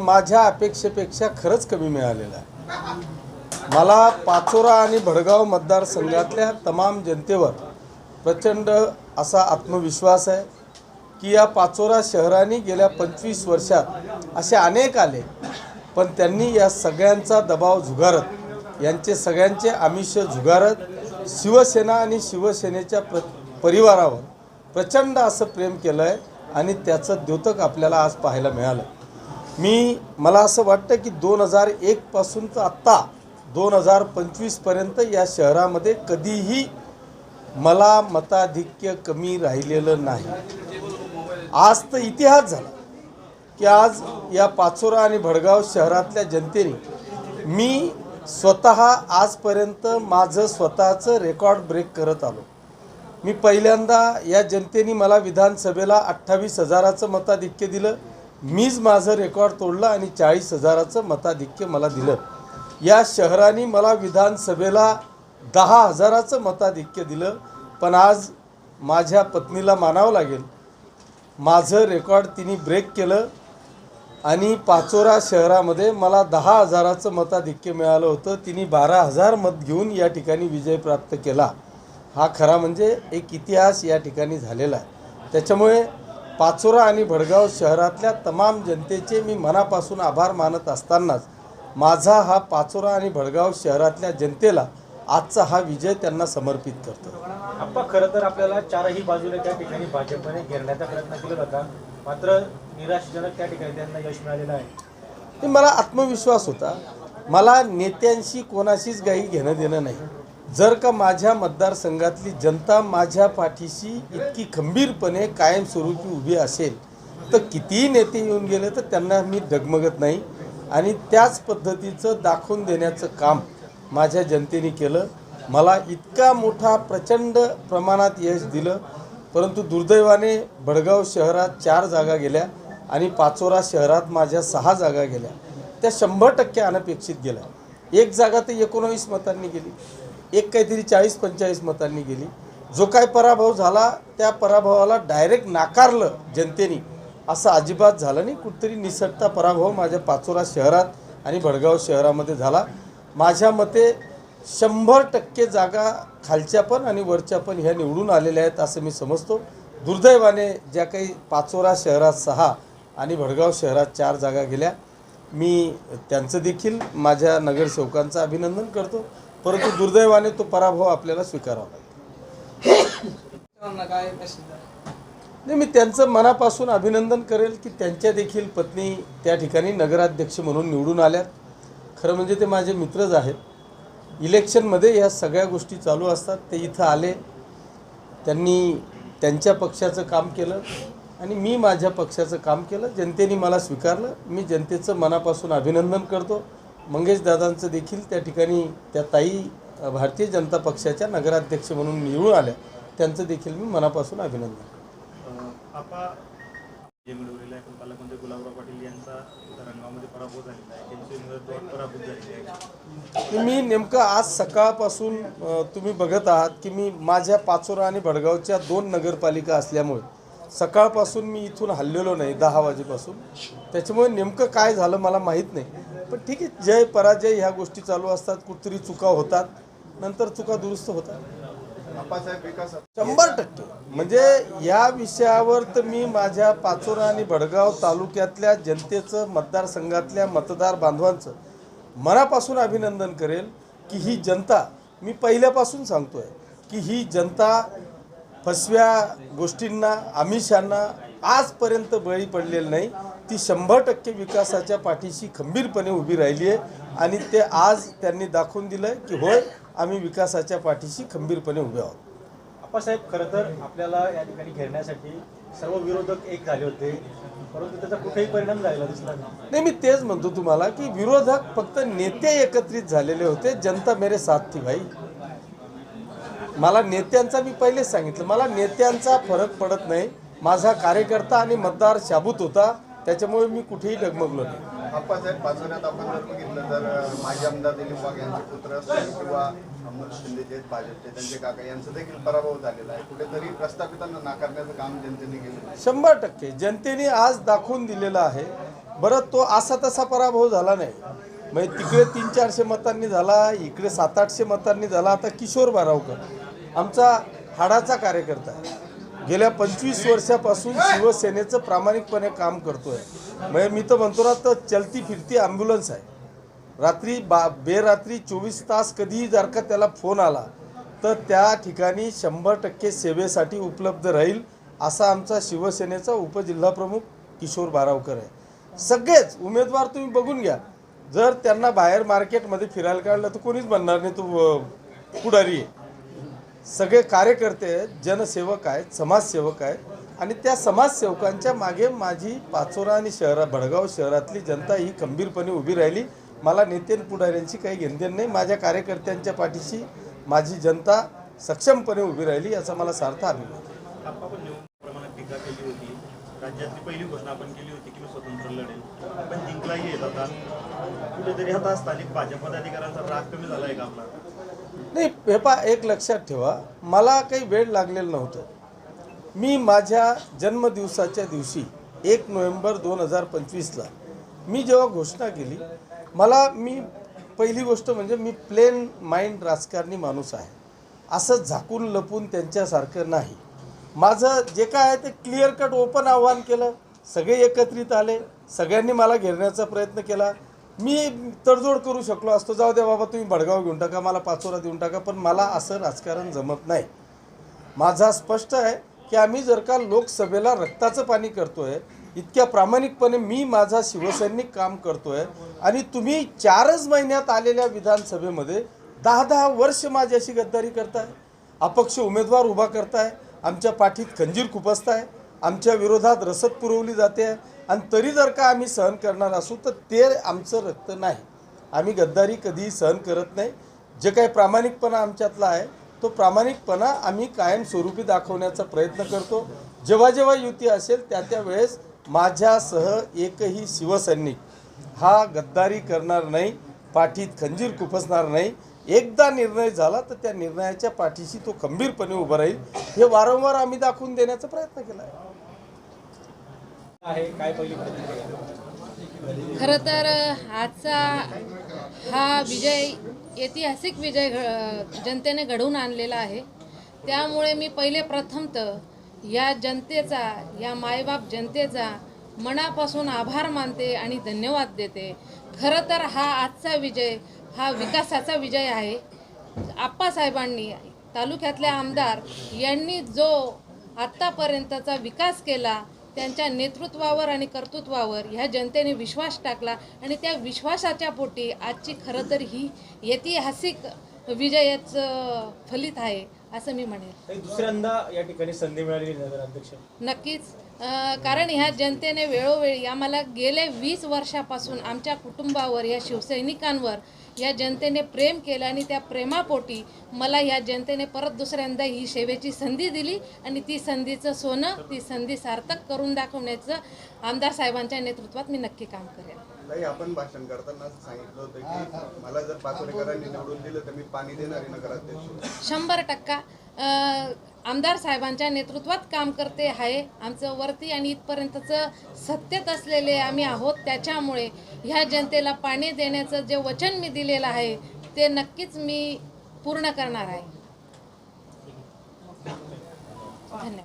माझ्या अपेक्षेपेक्षा खरंच कमी मिळालेलं आहे. मला पाचोरा आणि भडगाव मतदारसंघातल्या तमाम जनतेवर प्रचंड असा आत्मविश्वास आहे की या पाचोरा शहराने गेल्या पंचवीस वर्षात असे अनेक आले पण त्यांनी या सगळ्यांचा दबाव झुगारत यांचे सगळ्यांचे आमिष झुगारत शिवसेना आणि शिवसेनेच्या प्र परिवारावर प्रचंड असं प्रेम केलं आहे आणि त्याचं द्योतक आपल्याला आज पाहायला मिळालं. मी मला असं वाटतं की दोन हजार एकपासून तर आत्ता दोन हजार पंचवीसपर्यंत या शहरामध्ये कधीही मला मताधिक्य कमी राहिलेलं नाही. आज तर इतिहास झाला की आज या पाचोरा आणि भडगाव शहरातल्या जनतेने मी स्वतः आजपर्यंत माझं स्वतःचं रेकॉर्ड ब्रेक करत आलो. मी पहिल्यांदा या जनतेने मला विधानसभेला अठ्ठावीस हजाराचं मताधिक्य दिलं. मीच माझं रेकॉर्ड तोडलं आणि चाळीस हजाराचं मताधिक्य मला दिलं. या शहराने मला विधानसभेला दहा हजाराचं मताधिक्य दिलं पण आज माझ्या पत्नीला मानावं लागेल. माझं रेकॉर्ड तिने ब्रेक केलं आणि पाचोरा शहरामध्ये मला दहा हजाराचं मताधिक्य मिळालं होतं. तिने बारा हजार मत घेऊन या ठिकाणी विजय प्राप्त केला. हा खरा म्हणजे एक इतिहास या ठिकाणी झालेला आहे. त्याच्यामुळे पाचोरा आणि भडगाव शहरातल्या तमाम जनतेचे मी मनापासून आभार मानत असतानाच माझा हा पाचोरा आणि भडगाव शहरातल्या जनतेला आजचा हा विजय त्यांना समर्पित करतो. आप्पा खरं तर आपल्याला चारही बाजूने त्या ठिकाणी भाजपने घेरण्याचा प्रयत्न केला होता. मात्र निराशजनक त्या ठिकाणी त्यांना यश मिळालेलं आहे. मला आत्मविश्वास होता. मला नेत्यांशी कोणाशीच काही घेणं देणं नाही. जर का माझ्या मतदारसंघातली जनता माझ्या पाठीशी इतकी खंबीरपणे कायमस्वरूपी उभी असेल तर कितीही नेते येऊन गेले तर त्यांना मी डगमगत नाही. आणि त्याच पद्धतीचं दाखवून देण्याचं काम माझ्या जनतेने केलं. मला इतका मोठा प्रचंड प्रमाणात यश दिलं. परंतु दुर्दैवाने भडगाव शहरात चार जागा गेल्या आणि पाचोरा शहरात माझ्या सहा जागा गेल्या. त्या शंभर टक्के अनपेक्षित गेल्या. एक जागा तर एकोणावीस मतांनी गेली. एक काहीतरी चाळीस पंचेचाळीस मतांनी गेली. जो काय पराभव झाला त्या पराभवाला डायरेक्ट नाकारलं जनतेने. असं अजिबात झालं नाही. कुठतरी निसटता पराभव माझ्या पाचोरा शहरात आणि भडगाव शहरामध्ये झाला. माझ्या मते शंभर टक्के जागा खालच्या पण आणि वरच्या पण ह्या निवडून आलेल्या आहेत असं मी समजतो. दुर्दैवाने ज्या काही पाचोरा शहरात सहा आणि भडगाव शहरात चार जागा गेल्या. मी त्यांचं देखील माझ्या नगरसेवकांचं अभिनंदन करतो. परंतु दुर्दैवाने तो पराभव आपल्याला स्वीकारावा लागेल. नाही मी त्यांचं मनापासून अभिनंदन करेल की त्यांच्या देखील पत्नी त्या ठिकाणी नगराध्यक्ष म्हणून निवडून आल्यात. खरं म्हणजे ते माझे मित्रच आहेत. इलेक्शनमध्ये ह्या सगळ्या गोष्टी चालू असतात ते इथं आले. त्यांनी त्यांच्या पक्षाचं काम केलं आणि मी माझ्या पक्षाचं काम केलं. जनतेने मला स्वीकारलं. मी जनतेचं मनापासून अभिनंदन करतो. मंगेश दादांचं देखील त्या ठिकाणी त्या ताई भारतीय जनता पक्षाच्या नगराध्यक्ष म्हणून निवडून आल्या. त्यांचं देखील मी मनापासून अभिनंदन पालकमंत्री गुलाबराव पाटील यांचा रंगामध्ये पराभव झालेला आहे. त्यांची उमेदवार पराभूत झालेली आहे. मी नेमकं आज सकाळपासून तुम्ही बघत आहात की मी माझ्या पाचोरा आणि भडगावच्या दोन नगरपालिका असल्यामुळे सकाळपासून मी इथून हल्लेलो नाही दहा वाजेपासून. त्याच्यामुळे नेमकं काय झालं मला माहीत नाही. पण ठीक आहे जय पराजय ह्या गोष्टी चालू असतात कुठतरी चुका होतात नंतर चुका दुरुस्त होतात. शंभर टक्के. म्हणजे या विषयावर तर मी माझ्या पाचोरा आणि भडगाव तालुक्यातल्या जनतेचं मतदारसंघातल्या मतदार बांधवांचं मनापासून अभिनंदन करेल की ही जनता मी पहिल्यापासून सांगतोय की ही जनता फसव्या गोष्टींना आमिषांना आजपर्यंत बळी पडलेली नाही. ती शंभर टक्के विकासाच्या पाठीशी खंबीरपणे उभी राहिली आहे आणि ते आज त्यांनी दाखवून दिलं आहे की होय आम्ही विकासाच्या पाठीशी खंबीरपणे उभे आहोत. आप्पासाहेब खरं तर आपल्याला या ठिकाणी घेरण्यासाठी सर्व विरोधक एक झाले होते परंतु त्याचा कुठेही परिणाम झालेला दिसला नाही. नाही मी तेच म्हणतो तुम्हाला की विरोधक फक्त नेते एकत्रित झालेले होते जनता मेरे साथ थी भाई. मला नेत्यांचा मी पहिलेच सांगितलं मला नेत्यांचा फरक पडत नाही. माझा कार्यकर्ता आणि मतदार शाबूत होता. त्याच्यामुळे मी कुठेही डगमगलो नाही. आप्पासाहेब पाचोऱ्यात आपण जर बघितलं तर माजी आमदार दिलीप वाघ यांचे पुत्र असतील किंवा अमोल शिंदेचे आहेत भाजपचे त्यांचे काका यांचा देखील पराभव झालेला आहे. कुठेतरी प्रस्थापितांना नाकारण्याचं काम जनतेने केलं शंभर टक्के. जनतेने आज दाखवून दिलेलं आहे. बरं तो असा तसा पराभव झाला नाही. म्हणजे तिकडे तीन चारशे मतांनी झाला इकडे सात आठशे मतांनी झाला. आता किशोर बारावकर आमचा हाडाचा कार्यकर्ता आहे. गेल्या पंचवीस वर्षापासून शिवसेनेचं प्रामाणिकपणे काम करतोय. म्हणजे मी तर म्हणतो ना तर चलती फिरती ॲम्ब्युलन्स आहे. रात्री बा बेरात्री चोवीस तास कधीही जर का त्याला फोन आला तर त्या ठिकाणी शंभर टक्के सेवेसाठी उपलब्ध राहील असा आमचा शिवसेनेचा उपजिल्हाप्रमुख किशोर बारावकर आहे. सगळेच उमेदवार तुम्ही बघून घ्या. जर त्यांना बाहेर मार्केटमध्ये फिरायला काढलं तर कोणीच म्हणणार नाही तू पुढारी आहे. सगळे कार्यकर्ते आहेत जनसेवक आहेत समाजसेवक आहेत. आणि त्या समाजसेवकांच्या मागे माझी पाचोरा आणि शहरा भडगाव शहरातली जनता ही खंबीरपणे उभी राहिली. मला नेते पुढाऱ्यांची काही घेणदेण नाही. माझ्या कार्यकर्त्यांच्या पाठीशी माझी जनता सक्षमपणे उभी राहिली याचा मला सार्थ अभिमान. आहे. निवडणूक प्रमाणात टीका केली होती. राज्यातली पहिली घोषणा आपण केली होती की मी स्वतंत्र लढेल. पण जिंकलाही येत आता कुठेतरी आता स्थानिक भाजप पदाधिकाऱ्यांचा राग कमी झाला आहे का आपला? नाही हे पा एक लक्षात ठेवा. मला काही वेळ लागलेलं नव्हतं. मी माझ्या जन्मदिवसाच्या दिवशी एक नोव्हेंबर दोन हजार पंचवीसला मी जेव्हा घोषणा केली मला मी पहिली गोष्ट म्हणजे मी प्लेन माइंड राजकारणी माणूस आहे. असं झाकून लपून त्यांच्यासारखं नाही. माझं जे काय आहे ते क्लिअर कट ओपन आव्हान केलं. सगळे एकत्रित आले. सगळ्यांनी मला घेरण्याचा प्रयत्न केला. मी तडजोड करू शकलो असतो. जाऊ द्या बाबा तुम्ही भडगाव घेऊन टाका मला पाचोरा देऊन टाका पण मला असं राजकारण जमत नाही. माझा स्पष्ट आहे की आम्ही जर का लोकसभेला रक्ताचं पाणी करतोय इतक्या प्रामाणिकपणे मी माझा शिवसैनिक काम करतोय आणि तुम्ही चारच महिन्यात आलेल्या विधानसभेमध्ये दहा दहा वर्ष माझ्याशी गद्दारी करताय अपक्ष उमेदवार उभा करताय आमच्या पाठीत खंजीर खुपसताय आमच्या विरोधात रसद पुरवली जाते आणि तरी जर का आम्ही सहन करणार असू तर ते आमचं रक्त नाही. आम्ही गद्दारी कधीही सहन करत नाही. जे काही प्रामाणिकपणा आमच्यातला आहे तो प्रामाणिकपणा आम्ही कायमस्वरूपी दाखवण्याचा प्रयत्न करतो. जेव्हा जेव्हा युती असेल त्या त्या वेळेस माझ्यासह एकही शिवसैनिक हा गद्दारी करणार नाही पाठीत खंजीर खुपसणार नाही. एकदा निर्णय झाला तर त्या निर्णयाच्या पाठीशी तो खंबीरपणे उभा राहील. हे वारंवार आम्ही दाखवून देण्याचा प्रयत्न केला आहे आहे काय पहिली प्रतिक्रिया खरं तर आजचा हा विजय ऐतिहासिक विजय घ- जनतेने घडवून आणलेला आहे. त्यामुळे मी पहिले प्रथमत या जनतेचा या मायबाप जनतेचा मनापासून आभार मानते आणि धन्यवाद देते. खरं तर हा आजचा विजय हा विकासाचा विजय आहे. आप्पासाहेबांनी तालुक्यातले आमदार यांनी जो आत्तापर्यंतचा विकास केला त्यांच्या नेतृत्वावर आणि कर्तृत्वावर ह्या जनतेने विश्वास टाकला आणि त्या विश्वासाच्या पोटी आजची खरं तर ही ऐतिहासिक विजयाचं फलित आहे असं मी म्हणेन दुसऱ्यांदा या ठिकाणी संधी नगराध्यक्ष नक्कीच. कारण ह्या जनतेने वेळोवेळी आम्हाला गेले वीस वर्षापासून आमच्या कुटुंबावर या शिवसैनिकांवर या जनतेने प्रेम केलं आणि त्या प्रेमापोटी मला ह्या जनतेने परत दुसऱ्यांदा ही सेवेची संधी दिली आणि ती संधीचं सोनं ती संधी सार्थक करून दाखवण्याचं आमदार साहेबांच्या नेतृत्वात मी नक्की काम करेन. ताई आपण भाषण करताना सांगितलं होतं की मला जर पाचोरेकरांनी निवडून दिलं तर मी पाणी देणारी नगराध्यक्ष. शंभर टक्का. आमदार साहेबांच्या नेतृत्वात काम करते आहे. आमचं वरती आणि इथपर्यंतचं सत्तेत असलेले आम्ही आहोत. त्याच्यामुळे ह्या जनतेला पाणी देण्याचं जे वचन मी दिलेलं आहे ते नक्कीच मी पूर्ण करणार आहे. धन्यवाद.